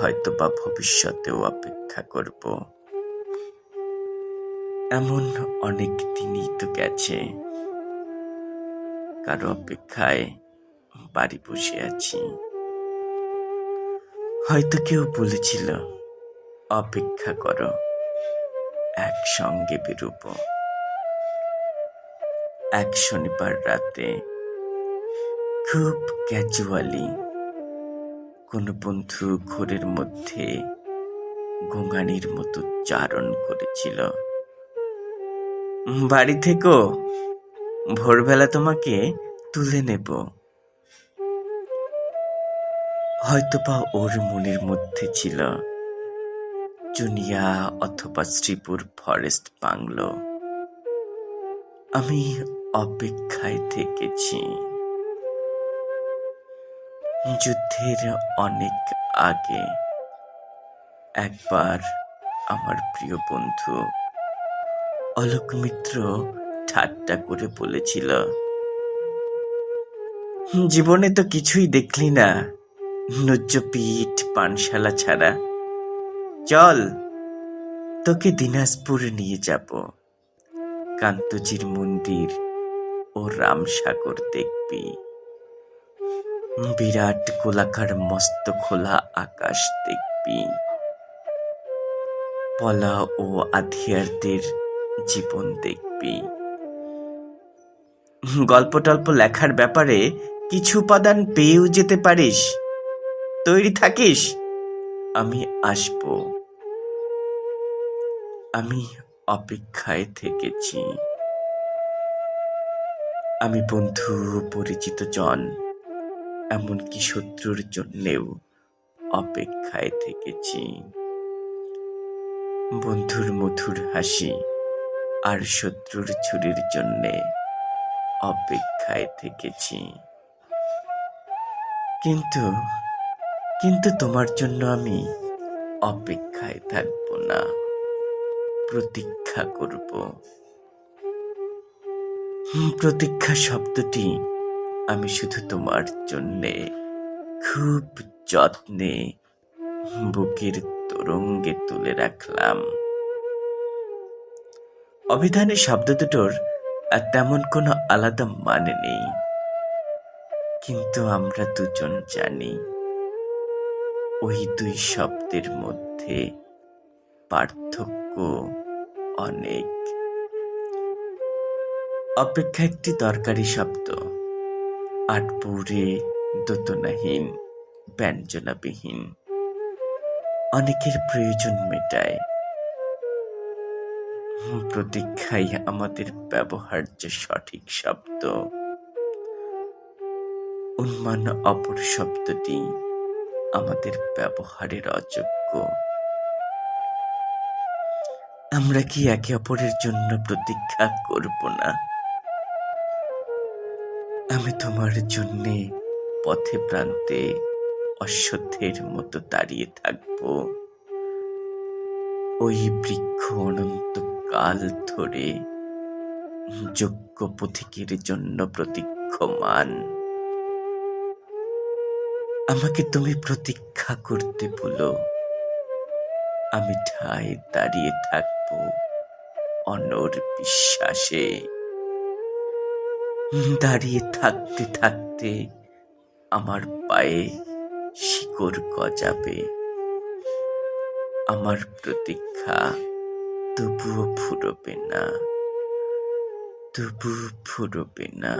হয়তো বা ভবিষ্যতেও অপেক্ষা করব। এমন অনেক দিনই তো গেছে। কারও অপেক্ষায় বাড়ি বসে আছি। হয়তো কেউ বলেছিল, অপেক্ষা করো, একসঙ্গে বেরোবো। এক শনিবার রাতে খুব ক্যাজুয়ালি কোনো বন্ধু ঘোরের মধ্যে গোঙানির মতো চারণ করেছিল। বাড়ি থেকো, ভোরবেলা তোমাকে তুলে নেব। হয়তোবা ওর মনের মধ্যে ছিল চুনিয়া অথবা শ্রীপুর ফরেস্ট বাংলো। আমি অপেক্ষায় থেকেছি। যুদ্ধের অনেক আগে একবার আমার প্রিয় বন্ধু অলোক মিত্র ঠাট্টা করে বলেছিল, জীবনে তো কিছুই দেখলি না, নুজ্জপিঠ, পানশালা ছাড়া। চল, তোকে দিনাজপুর নিয়ে যাব। কান্তজির মন্দির ও রামসাগর দেখবি। বিরাট গোলাকার মস্ত খোলা আকাশ দেখবি। পলা ও আধিয়ারদের জীবন দেখবি। গল্প টল্প লেখার ব্যাপারে কিছু উপাদান পেয়েও যেতে পারিস। তৈরি থাকিস। আমি আসব। আমি অপেক্ষায় থেকেছি। আমি বন্ধু পরিচিত জন এমনকি শত্রুর জন্যেও অপেক্ষায় থেকেছি। বন্ধুর মধুর হাসি আর শত্রুর ছুরির জন্যে অপেক্ষায় থেকেছি। কিন্তু কিন্তু তোমার জন্য আমি অপেক্ষায় থাকব না, প্রতীক্ষা করব। প্রতীক্ষা শব্দটি আমি শুধু তোমার জন্যে, খুব যত্নে বুকের তরঙ্গে তুলে রাখলাম। অভিধানে শব্দ দুটোর আর তেমন কোনো আলাদা মানে নেই। কিন্তু আমরা দুজন জানি, ওই দুই শব্দের মধ্যে পার্থক্য অনেক। অপেক্ষা একটি দরকারি শব্দ। আটপুরে দোতনাহীন, ব্যঞ্জনাবিহীন। অনেকের প্রয়োজন মেটায়। প্রতীক্ষাই আমাদের ব্যবহার্য সঠিক শব্দ। উন্মান অপর শব্দটি আমাদের ব্যবহারের অযোগ্য। আমরা কি একে অপরের জন্য প্রতীক্ষা করব না? আমি তোমার জন্যে পথে প্রান্তে অশ্বত্থের মতো দাঁড়িয়ে থাকব। ওই বৃক্ষ অনন্তকাল ধরে যোগ্য পথিকের জন্য প্রতীক্ষমান। আমাকে তুমি প্রতীক্ষা করতে বলো। আমি ঠায় দাঁড়িয়ে থাকব অনর বিশ্বাসে। দাঁড়িয়ে থাকতে থাকতে আমার পায়ে শিকড় গজাবে। আমার প্রতীক্ষা তবুও ফুরবে না তবু ফুরবে না।